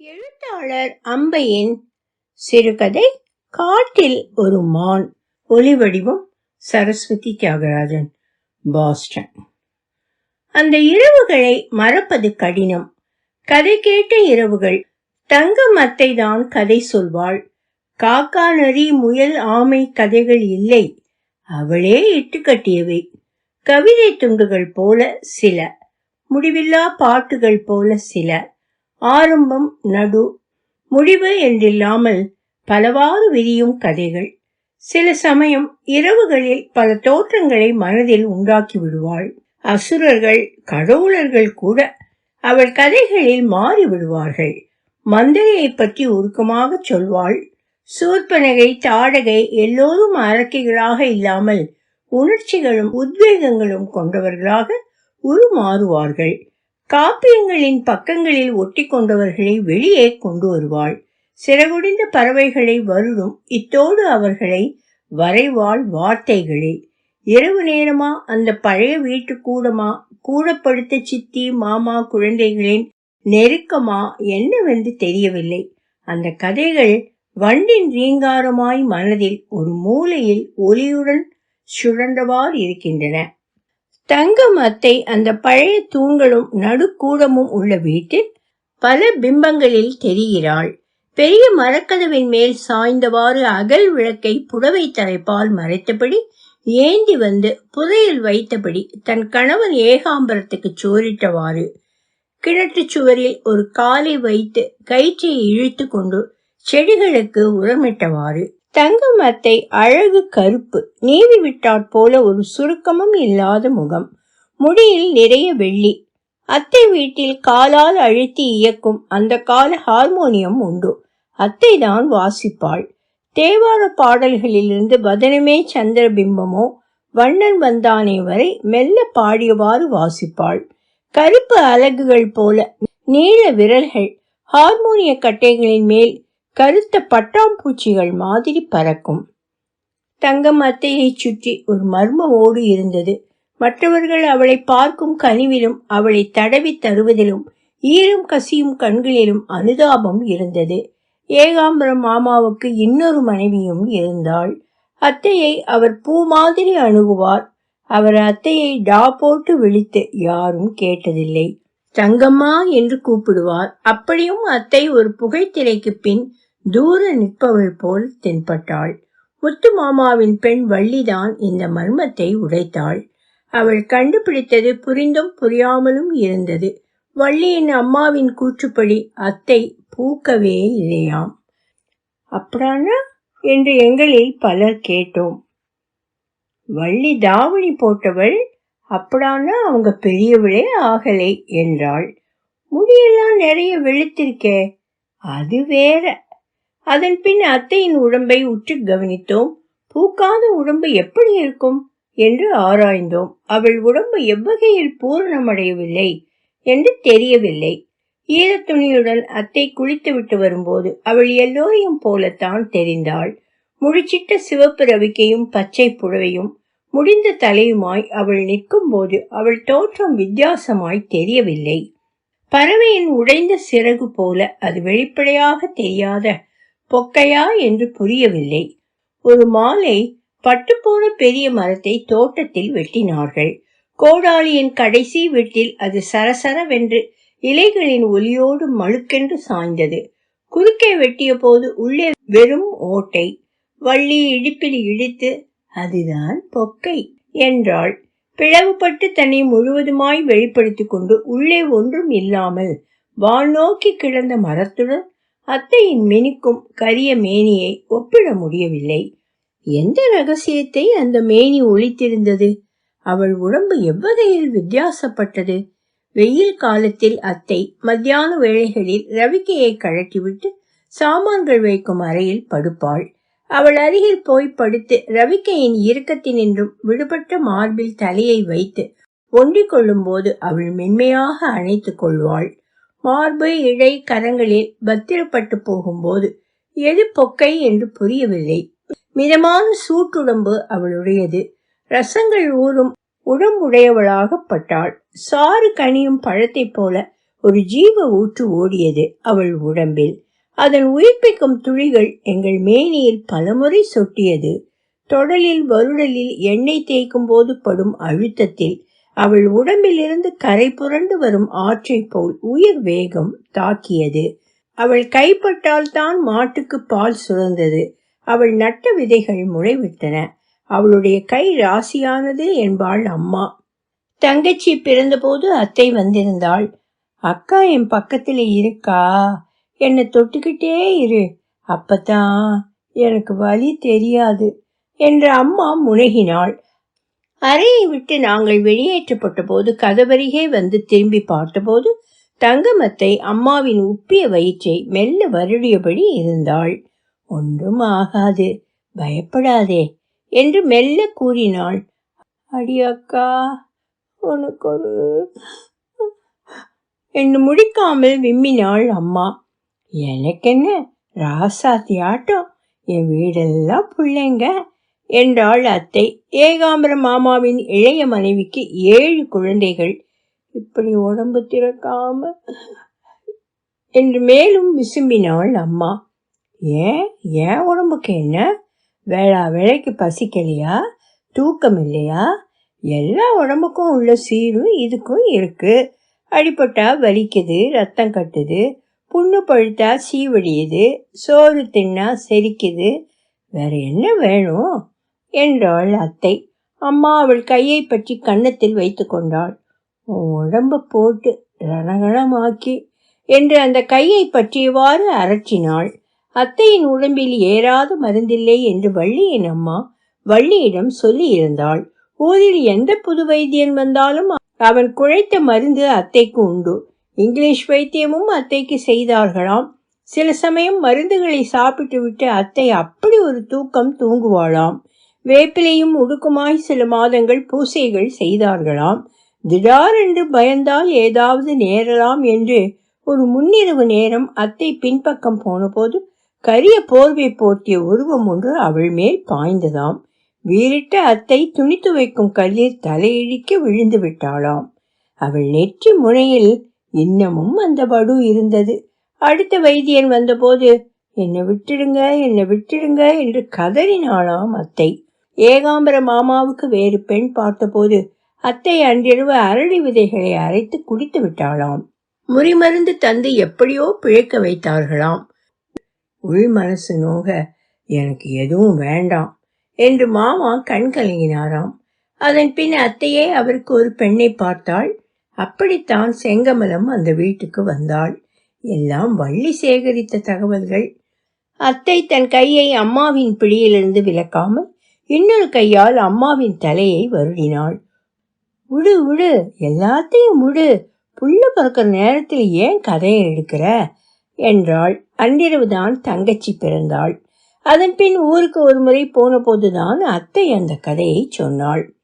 எழுத்தாளர் அம்பையின் சிறுகதை காட்டில் ஒரு மான். ஒலிவடிவம் சரஸ்வதி தியாகராஜன் பாஸ்டன். அந்த இரவுகளை மறப்பது கடினம். கதை கேட்ட இரவுகள் தங்கம் அத்தைதான் கதை சொல்வாள். காக்கா நரி முயல் ஆமை கதைகள் இல்லை. அவளே இட்டு கட்டியவை. கவிதை துண்டுகள் போல சில முடிவில்லா பாட்டுகள் போல சில. ஆரம்பம் நடு முடிவு என்றில்லாமல் பலவாறு விரியும் கதைகள். சில சமயம் இரவுகளில் பல தோற்றங்களை மனதில் உண்டாக்கி விடுவாள். அசுரர்கள் கடவுளர்கள் கூட அவள் கதைகளில் மாறி விடுவார்கள். மந்திரையை பற்றி உருக்கமாக சொல்வாள். சூர்பனகை தாடகை எல்லோரும் அரக்கிகளாக இல்லாமல் உணர்ச்சிகளும் உத்வேகங்களும் கொண்டவர்களாக உருமாறுவார்கள். காப்பியங்களின் பக்கங்களில் ஒட்டி கொண்டவர்களை வெளியே கொண்டு வருவாள் சிறகுடிந்த பறவைகளை வருடும் இத்தோடு அவர்களை வரைவாள் வார்த்தைகளே. இரவு நேரமா? அந்த பழைய வீட்டு கூடமா? கூடப்படுத்த சித்தி மாமா குழந்தைகளின் நெருக்கமா? என்னவென்று தெரியவில்லை. அந்த கதைகள் வண்டின் ரீங்காரமாய் மனதில் ஒரு மூலையில் ஒலியுடன் சுழன்றவாறு இருக்கின்றன. தங்கம் அத்தை அந்த பழைய தூண்களும் நடுக்கூடமும் உள்ள வீட்டில் பல பிம்பங்களில் தெரிகிறாள். பெரிய மரக்கதவின் மேல் சாய்ந்தவாறு அகல் விளக்கை புடவை தலைப்பால் மறைத்தபடி ஏந்தி வந்து புதையில் வைத்தபடி தன் கணவன் ஏகாம்பரத்துக்கு சோரிட்டவாறு கிணற்று சுவரில் ஒரு காலை வைத்து கயிற்றை இழுத்து கொண்டு செடிகளுக்கு உரமிட்டவாறு. தங்கம் அத்தை அழகு கருப்பு நீவி விட்டாற் போல ஒரு சுருக்கமும் இல்லாத முகம். முடியில் நிறைய வெள்ளி. அத்தை வீட்டில் காலால் அழுத்தி இயக்கும் அந்த கால ஹார்மோனியம் உண்டு. அத்தை தான் வாசிப்பாள். தேவார பாடல்களிலிருந்து பதனமே சந்திர பிம்பமோ வண்ணன் வந்தானே வரை மெல்ல பாடியவாறு வாசிப்பாள். கருப்பு அலகுகள் போல நீள விரல்கள் ஹார்மோனிய கட்டைகளின் மேல் கருத்த பட்டாம்பூச்சிகள் மாதிரி பறக்கும். தங்கம் அத்தையை சுற்றி ஒரு மர்ம ஓடு இருந்தது. மற்றவர்கள் அவளை பார்க்கும் கனிவிலும் அவளை தடவி தருவதிலும் ஈரம் கசியும் கண்களிலும் அனுதாபம் இருந்தது. ஏகாம்பரம் மாமாவுக்கு இன்னொரு மனைவியும் இருந்தாள். அத்தையை அவர் பூ மாதிரி அணுகுவார். அவர் அத்தையை டா போட்டு விழித்து யாரும் கேட்டதில்லை. தங்கம்மா என்று கூப்பிடுவார். அப்படியும் அத்தை ஒரு புகைத்திரைக்கு பின் தூர நிற்பவள் போல் தென்பட்டாள். முத்து மாமாவின் பெண் வள்ளிதான் இந்த மர்மத்தை உடைத்தாள். அவள் கண்டுபிடித்தது புரிந்தும் புரியாமலும் இருந்தது. வள்ளியின் அம்மாவின் கூற்றுப்படி அத்தை பூக்கவே இல்லையாம். அப்படானா என்று எங்களில் பலர் கேட்டோம். வள்ளி தாவணி போட்டவள் அப்படானா அவங்க பெரியவளே ஆகலை என்றாள். முடியெல்லாம் நிறைய வெளுத்திருக்கே. அது வேற. அதன் பின் அத்தையின் உடம்பை உற்று கவனித்தோம். பூக்காத உடம்பு எப்படி இருக்கும்? என்று ஆராய்ந்தோம். அவள் உடம்பு எவ்வகையில் பூரணமடையவில்லை என்று தெரியவில்லை. ஈரத்துணியுடன் அத்தை குளித்துவிட்டு வரும்போது அவள் எல்லோரையும் போலத்தான் தெரிந்தாள். முடிச்சிட்ட சிவப்பு ரவிக்கையும் பச்சை புடவையும் முடிந்த தலையுமாய் அவள் நிற்கும் போது அவள் தோற்றம் வித்தியாசமாய் தெரியவில்லை. பறவையின் உடைந்த சிறகு போல அது வெளிப்படையாக தெரியாத பொக்கையா என்று புரியவில்லை. ஒரு மாலை பட்டுப்போன பெரிய மரத்தை தோட்டத்தில் வெட்டினார்கள். கோடாளியின் கடைசி வீட்டில் அது சரசரவென்று இலைகளின் ஒலியோடு மழுக்கென்று சாய்ந்தது. குறுக்கே வெட்டிய போது உள்ளே வெறும் ஓட்டை. வள்ளி இடுப்பில் இடித்து அதுதான் பொக்கை என்றாள். பிளவுபட்டு தன்னை முழுவதுமாய் வெளிப்படுத்திக் கொண்டு உள்ளே ஒன்றும் இல்லாமல் வால் கிடந்த மரத்துடன் அத்தையின் மினிக்கும் கரிய மேனியை ஒப்பிட முடியவில்லை. எந்த ரகசியத்தை அந்த மேனி ஒழித்திருந்தது? அவள் உடம்பு எவ்வகையில் வித்தியாசப்பட்டது? வெயில் காலத்தில் அத்தை மத்தியான வேளைகளில் ரவிக்கையை கழட்டிவிட்டு சாமான்கள் வைக்கும் அறையில் படுப்பாள். அவள் அருகில் போய் படுத்து ரவிக்கையின் இறுக்கத்தினின்றும் விடுபட்ட மார்பில் தலையை வைத்து ஒண்டிக் கொள்ளும் போது அவள் மென்மையாக அணைத்துக் கொள்வாள். மார்பு இழை கரங்களில் பத்திரப்பட்டு போகும்போது எது பொக்கை என்று புரியவில்லை. மிதமான சூட்டுடம்பு அவளுடையது. ரசங்கள் ஊறும் உடம்புடையவளாகப்பட்டாள் சாறு கனியும் பழத்தைப் போல ஒரு ஜீவ ஊற்று ஓடியது அவள் உடம்பில். அதன் உயிர்ப்பிக்கும் துளிகள் எங்கள் மேனியில் பலமுறை சொட்டியது. தொடலில் வருடலில் எண்ணெய் தேய்க்கும் போது படும் அழுத்தத்தில் அவள் உடம்பிலிருந்து கரை புரண்டு வரும் ஆற்றைப் போல் உயிர் வேகம் தாக்கியது. அவள் கைப்பட்டால் தான் மாட்டுக்கு பால் சுரந்தது. அவள் நட்ட விதைகள் முளைவிட்டன. அவளுடைய கை ராசியானது என்பாள் அம்மா. தங்கச்சி பிறந்தபோது அத்தை வந்திருந்தாள். அக்கா என் பக்கத்தில் இருக்கா? என்னை தொட்டுக்கிட்டே இரு. அப்பதான் எனக்கு வலி தெரியாது என்ற அம்மா முனகினாள். அறையை விட்டு நாங்கள் வெளியேற்றப்பட்ட போது கதவருகே வந்து திரும்பி பார்த்தபோது தங்கமத்தை அம்மாவின் உப்பிய வயிற்றை மெல்ல வருடியபடி இருந்தாள். ஒன்றும் ஆகாது பயப்படாதே என்று மெல்ல கூறினாள். அடி அக்கா உனக்கு ஒரு என்று முடிக்காமல் விம்மினாள் அம்மா. எனக்கென்ன ராசாத்தி ஆட்டம் என் வீடெல்லாம் பிள்ளைங்க. என்றாள் அத்தை. ஏகாம்பர மாமாவின் இளைய மனைவிக்கு ஏழு குழந்தைகள். இப்படி உடம்பு திறக்காம என்று மேலும் விசும்பினாள் அம்மா. ஏன்? ஏன் உடம்புக்கு என்ன? வேளா வேலைக்கு பசிக்கலையா? தூக்கம் இல்லையா எல்லா உடம்புக்கும் உள்ள சீரும் இதுக்கும் இருக்கு. அடிப்பட்டா வலிக்குது ரத்தம் கட்டுது புண்ணு பழுத்தா சீவடியுது சோறு தின்னா செரிக்குது. வேற என்ன வேணும்? என்றாள் அத்தை. அம்மா அவள் கையை பற்றி கன்னத்தில் வைத்து கொண்டாள். உடம்பு போட்டு ரணகணமாக்கி என்று அந்த கையை பற்றியவாறு அரற்றினாள். அத்தையின் உடம்பில் ஏறாத மருந்தில்லை என்று வள்ளியின் அம்மா வள்ளியிடம் சொல்லியிருந்தாள். ஊரில் எந்த புது வைத்தியன் வந்தாலும் அவன் குழைத்த மருந்து அத்தைக்கு உண்டு. இங்கிலீஷ் வைத்தியமும் அத்தைக்கு செய்தார்களாம். சில சமயம் மருந்துகளை சாப்பிட்டு விட்டு அத்தை அப்படி ஒரு தூக்கம் தூங்குவாளாம். வேப்பிலையும் உடுக்குமாய் சில மாதங்கள் பூசைகள் செய்தார்களாம். திடாரென்று பயந்தால் ஏதாவது நேரலாம் என்று ஒரு முன்னிரவு நேரம் அத்தை பின்பக்கம் போனபோது கரிய போர்வை போர்த்திய உருவம் ஒன்று அவள் மேல் பாய்ந்ததாம். வீரிட்ட அத்தை துணி துவைக்கும் கல்லில் தலையிழிக்க விழுந்து விட்டாளாம். அவள் நெற்றி முனையில் இன்னமும் அந்த படு இருந்தது. அடுத்த வைத்தியன் வந்தபோது என்னை விட்டுடுங்க என்னை விட்டுடுங்க என்று கதறினாளாம் அத்தை. ஏகாம்பர மாமாவுக்கு வேறு பெண் பார்த்தபோது அத்தை அன்றிரவு அரளி விதைகளை அரைத்து குடித்து விட்டாளாம். முறிமருந்து தந்து எப்படியோ பிழைக்க வைத்தார்களாம். உள் மனசு நோக எனக்கு எதுவும் வேண்டாம் என்று மாமா கண் கலங்கினாராம். அதன் பின் அத்தையே அவருக்கு ஒரு பெண்ணை பார்த்தாள். அப்படித்தான் செங்கமலம் அந்த வீட்டுக்கு வந்தாள். எல்லாம் வள்ளி சேகரித்த தகவல்கள். அத்தை தன் கையை அம்மாவின் பிடியிலிருந்து விலக்காமல் இன்னொரு கையால் அம்மாவின் தலையை வருடினாள். விடு விடு எல்லாத்தையும் விடு. புள்ள பிறக்கிற நேரத்தில் ஏன் கதையை எடுக்கிற? என்றாள். அன்றிரவுதான் தங்கச்சி பிறந்தாள். அதன் பின் ஊருக்கு ஒரு முறை போன போதுதான் அத்தை அந்த கதையை சொன்னாள்.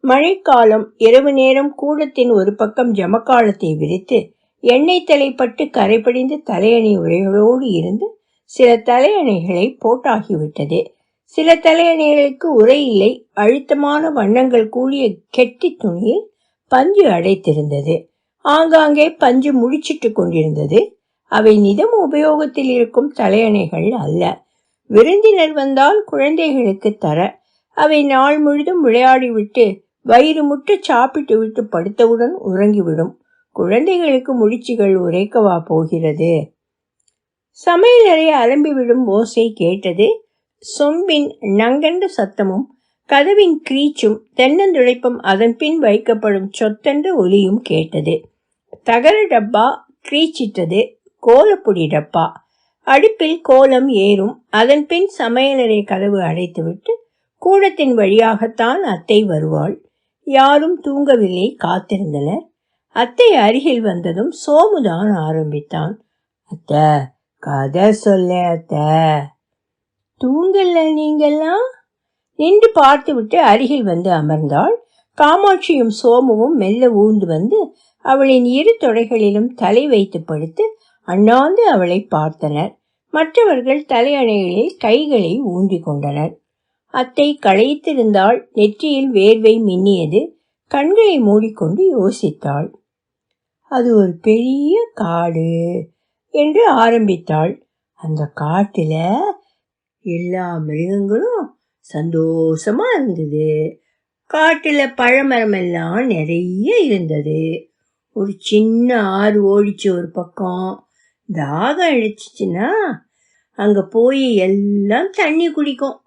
மழைக்காலம் இரவு நேரம் கூடத்தின் ஒரு பக்கம் ஜமக்காலத்தை விரித்து எண்ணெய் தலைப்பட்டு கரைப்படிந்து தலையணை உரைகளோடு இருந்து சில தலையணைகளை போட்டாகிவிட்டது. சில தலையணைகளுக்கு உரை இல்லை. அழுத்தமான வண்ணங்கள் கூடிய கெட்டி துணியில் பஞ்சு அடைத்திருந்தது. ஆங்காங்கே பஞ்சு முடிச்சிட்டு கொண்டிருந்தது. அவை நிதம் உபயோகத்தில் இருக்கும் தலையணைகள் அல்ல. விருந்தினர் வந்தால் குழந்தைகளுக்கு தர. அவை நாள் முழுதும் விளையாடிவிட்டு வயிறு முட்ட சாப்பிட்டு விட்டு படுத்தவுடன் உறங்கிவிடும். குழந்தைகளுக்கு முடிச்சுகள் உரைக்கவா போகிறது? சமையலறை அலம்பிவிடும் ஓசை கேட்டது. சொம்பின் நங்கண்ட சத்தமும் கதவின் கிரீச்சும் தென்னந்துழைப்பும் அதன் பின் வைக்கப்படும் சொத்தென்ற ஒலியும் கேட்டது. தகர டப்பா கிரீச்சிட்டது கோலப்பொடி டப்பா. அடுப்பில் கோலம் ஏறும் அதன் பின் சமையலறை கதவு அடைத்துவிட்டு கூடத்தின் வழியாகத்தான் அத்தை வருவாள். யாரும் தூங்கவில்லை காத்திருந்தனர். அத்தை அருகில் வந்ததும் சோமுதான் ஆரம்பித்தான். அத்த கதை சொல்ல அத்தை. தூங்கல்ல நீங்கெல்லாம்? நின்று பார்த்துவிட்டு அருகில் வந்து அமர்ந்தாள். காமாட்சியும் சோமுவும் மெல்ல ஊர்ந்து வந்து அவளின் இரு தொடைகளிலும் தலை வைத்து படுத்து அண்ணாந்து அவளை பார்த்தனர். மற்றவர்கள் தலையணைகளில் கைகளை ஊன்றி கொண்டனர். அத்தை களைத்திருந்தாள். நெற்றியில் வேர்வை மின்னியது. கண்களை மூடிக்கொண்டு யோசித்தாள். அது ஒரு பெரிய காடு என்று ஆரம்பித்தாள். அந்த காட்டில் எல்லா மிருகங்களும் சந்தோஷமா இருந்தது. காட்டுல பழமரம் எல்லாம் நிறைய இருந்தது. ஒரு சின்ன ஆறு ஓடிச்சு ஒரு பக்கம். தாகம் அடிச்சிச்சுன்னா அங்க போய் எல்லாம் தண்ணி குடிக்கும்.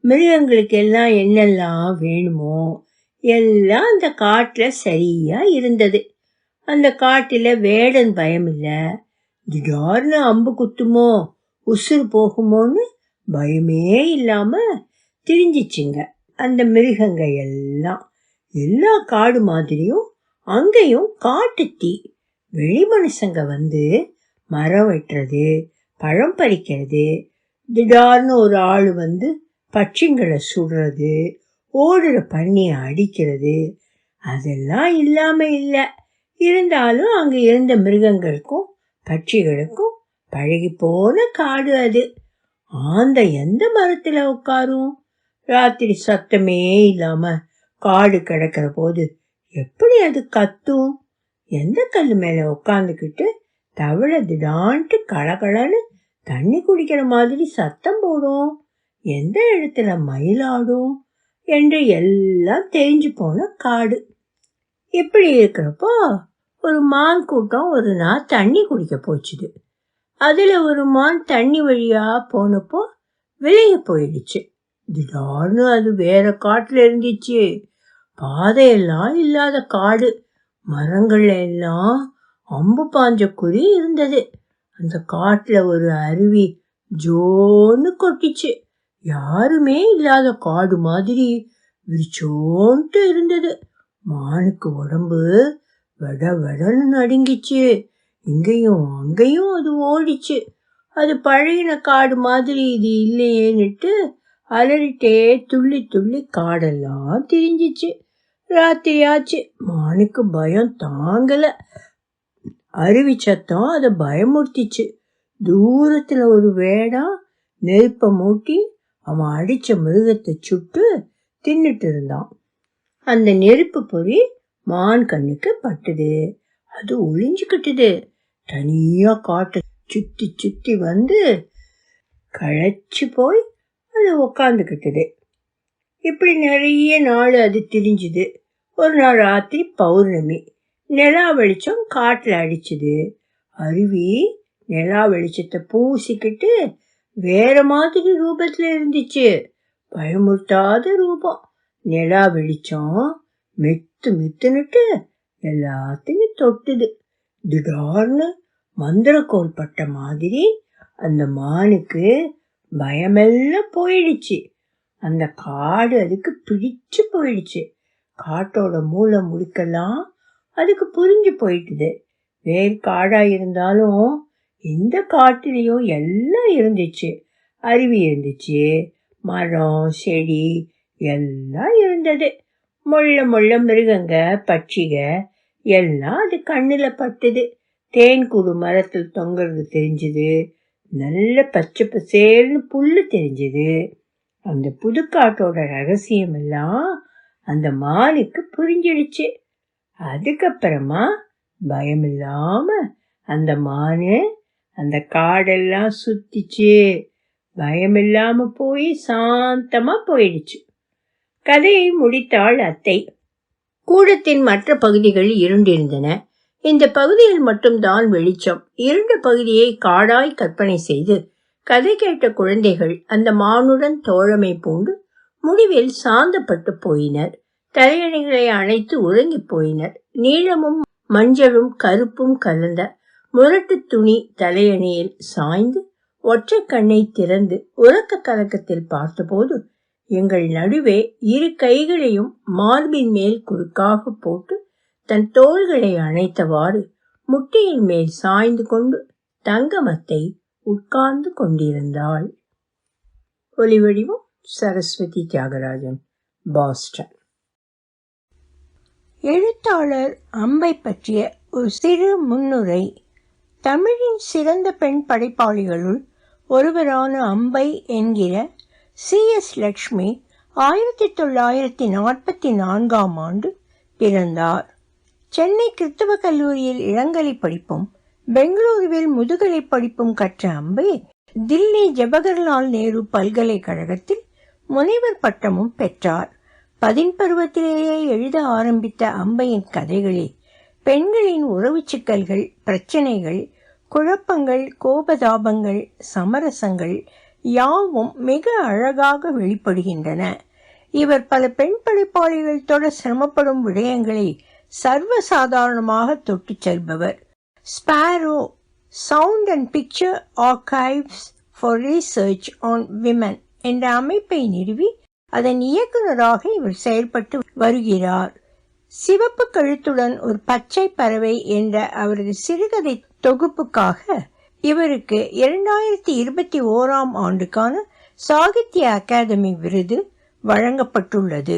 மிருகங்களுக்கு எல்லாம் என்னெல்லாம் வேணுமோ எல்லாம் அந்த காட்டில் சரியா இருந்தது. அந்த காட்டில் வேடன் பயம் இல்லை திடார்னு அம்பு குத்துமோ உசுறு போகுமோன்னு பயமே இல்லாம திரிஞ்சிச்சுங்க. அந்த மிருகங்க எல்லாம் எல்லா காடு மாதிரியும் அங்கேயும் காட்டு தீ. வெளி மனுஷங்க வந்து மரம் வெட்டுறது பழம் பறிக்கிறது திடார்னு ஒரு ஆள் வந்து பட்சிங்களை சுடுறது ஓடுற பண்ணியை அடிக்கிறது அதெல்லாம் இல்லாம இல்லை. இருந்தாலும் அங்க இருந்த மிருகங்களுக்கும் பட்சிகளுக்கும் பழகி போன காடு அது. ஆந்த எந்த மரத்துல உட்காரும்? ராத்திரி சத்தமே இல்லாம காடு கிடக்கிற போது எப்படி அது கத்தும்? எந்த கல் மேல உட்காந்துக்கிட்டு தவளை திடான்ட்டு களகளன்னு தண்ணி குடிக்கிற மாதிரி சத்தம் போடும்? எந்த இடத்துல மயிலாடும்? என்று எல்லாம் தேஞ்சு போன காடு. இப்படி இருக்கிறப்போ ஒரு மான் கூட்டம் ஒரு நாள் தண்ணி குடிக்க போச்சுது. அதுல ஒரு மான் தண்ணி வழியா போனப்போ வெளியே போயிடுச்சு. திடார்னு அது வேற காட்டுல இருந்துச்சு. பாதையெல்லாம் இல்லாத காடு. மரங்கள்ல எல்லாம் அம்பு பாஞ்ச குறி இருந்தது. அந்த காட்டுல ஒரு அருவி ஜோன்னு கொட்டிச்சு. யாருமே இல்லாத காடு மாதிரி விரிச்சோன்ட்டு இருந்தது. மானுக்கு உடம்பு வட வடன்னு நடுங்கிச்சு. இங்கேயும் அங்கேயும் அது ஓடிச்சு. அது பழையின காடு மாதிரி இது இல்லையேன்னுட்டு அலறிட்டே துள்ளி துள்ளி காடெல்லாம் திரிஞ்சிச்சு. ராத்திரியாச்சு. மானுக்கு பயம் தாங்கல. அருவி சத்தம் அதை பயமுறுத்திச்சு. தூரத்துல ஒரு வேடா நெருப்பை மூட்டி அவன் அடிச்ச மிருகத்தை சுட்டு தின்னுட்டு இருந்தான். அந்த நெருப்பு பொறி மான் கண்ணுக்கு பட்டுது. அது ஒளிஞ்சுக்கிட்டுது தனியாக காட்டை சுத்தி சுத்தி வந்து களைச்சி போய் அது உக்காந்துக்கிட்டது இப்படி நிறைய நாள் அது திரிஞ்சுது. ஒரு நாள் ராத்திரி பௌர்ணமி. நிலா வெளிச்சம் காட்டில் அடிச்சுது. அருவி நிலா வெளிச்சத்தை பூசிக்கிட்டு வேற மாதிரி ரூபத்தில் இருந்துச்சு. பயமுறுத்தாத ரூபம். நிலா வெளிச்சம் மெத்து மெத்துனுட்டு எல்லாத்தையும் தொட்டுது. திடார்னு மந்திரக்கோல் பட்ட மாதிரி அந்த மானுக்கு பயமெல்லாம் போயிடுச்சு. அந்த காடு அதுக்கு பிடிச்சு போயிடுச்சு. காட்டோட மூளை முழுக்கெல்லாம் அதுக்கு புரிஞ்சு போயிட்டுது. வேறு காடா இருந்தாலும் இந்த காட்டிலையும் எல்லாம் இருந்துச்சு. அருவி இருந்துச்சு மரம் செடி எல்லாம் இருந்தது. முள்ள முள்ள மிருகங்க பட்சிக எல்லாம் அது கண்ணுல பட்டுது. தேன் கூடு மரத்தில் தொங்குறது தெரிஞ்சுது. நல்ல பச்சை பசேல்னு புல்லு தெரிஞ்சுது. அந்த புதுக்காட்டோட ரகசியம் எல்லாம் அந்த மானுக்கு புரிஞ்சிடுச்சு. அதுக்கப்புறமா பயமில்லாம அந்த மானு அந்த காடெல்லாம் சுத்திச்சு பயமில்லாம போய் சாந்தமா போயிடுச்சு. கதையை முடித்தாள் அத்தை. கூடத்தின் மற்ற பகுதிகள் இருண்டிருந்தன. இந்த பகுதியில் மட்டும்தான் வெளிச்சம். இருண்ட பகுதியை காடாய் கற்பனை செய்து கதை கேட்ட குழந்தைகள் அந்த மானுடன் தோழமை பூண்டு முடிவில் சாந்தப்பட்டு போயினர். தலையணைகளை அணைத்து உறங்கி போயினர். நீளமும் மஞ்சளும் கருப்பும் கலந்த முரட்டு துணி தலையணையில் சாய்ந்து ஒற்றை கண்ணை திறந்து உறக்க கலக்கத்தில் பார்த்தபோது எங்கள் நடுவே இரு கைகளையும் மார்பின் மேல் குறுக்காக போட்டு தன் தோள்களை அணைத்தவாறு முட்டியின் மேல் சாய்ந்து கொண்டு தங்கமத்தை உட்கார்ந்து கொண்டிருந்தாள். ஒலிவடிவம் சரஸ்வதி தியாகராஜன் பாஸ்டன். எழுத்தாளர் அம்பை பற்றிய ஒரு சிறு முன்னுரை. தமிழின் சிறந்த பெண் படைப்பாளிகளுள் ஒருவரான அம்பை என்கிற சி எஸ் லட்சுமி ஆயிரத்தி தொள்ளாயிரத்தி நாற்பத்தி நான்காம் ஆண்டு பிறந்தார். சென்னை கிறிஸ்தவ கல்லூரியில் இளங்கலை படிப்பும் பெங்களூருவில் முதுகலை படிப்பும் கற்ற அம்பை தில்லி ஜவஹர்லால் நேரு பல்கலைக்கழகத்தில் முனைவர் பட்டமும் பெற்றார். பதின்பருவத்திலேயே எழுத ஆரம்பித்த அம்பையின் கதைகளில் பெண்களின் உறவு சிக்கல்கள் பிரச்சனைகள் குழப்பங்கள் கோபதாபங்கள் சமரசங்கள் யாவும் மிக அழகாக வெளிப்படுகின்றன. இவர் பல பெண் படைப்பாளிகள் தொட சிரமப்படும் விடயங்களை சர்வசாதாரணமாக தொட்டுச் செல்பவர். Sparrow sound and picture archives for research on women என்ற அமைப்பை நிறுவி அதன் இயக்குநராக இவர் செயல்பட்டு வருகிறார். சிவப்பு கழுத்துடன் ஒரு பச்சை பறவை என்ற அவரது சிறுகதை தொகுப்புக்காக இவருக்கு இரண்டாயிரத்தி இருபத்தி ஓராம் ஆண்டுக்கான சாகித்ய அகாதமி விருது வழங்கப்பட்டுள்ளது.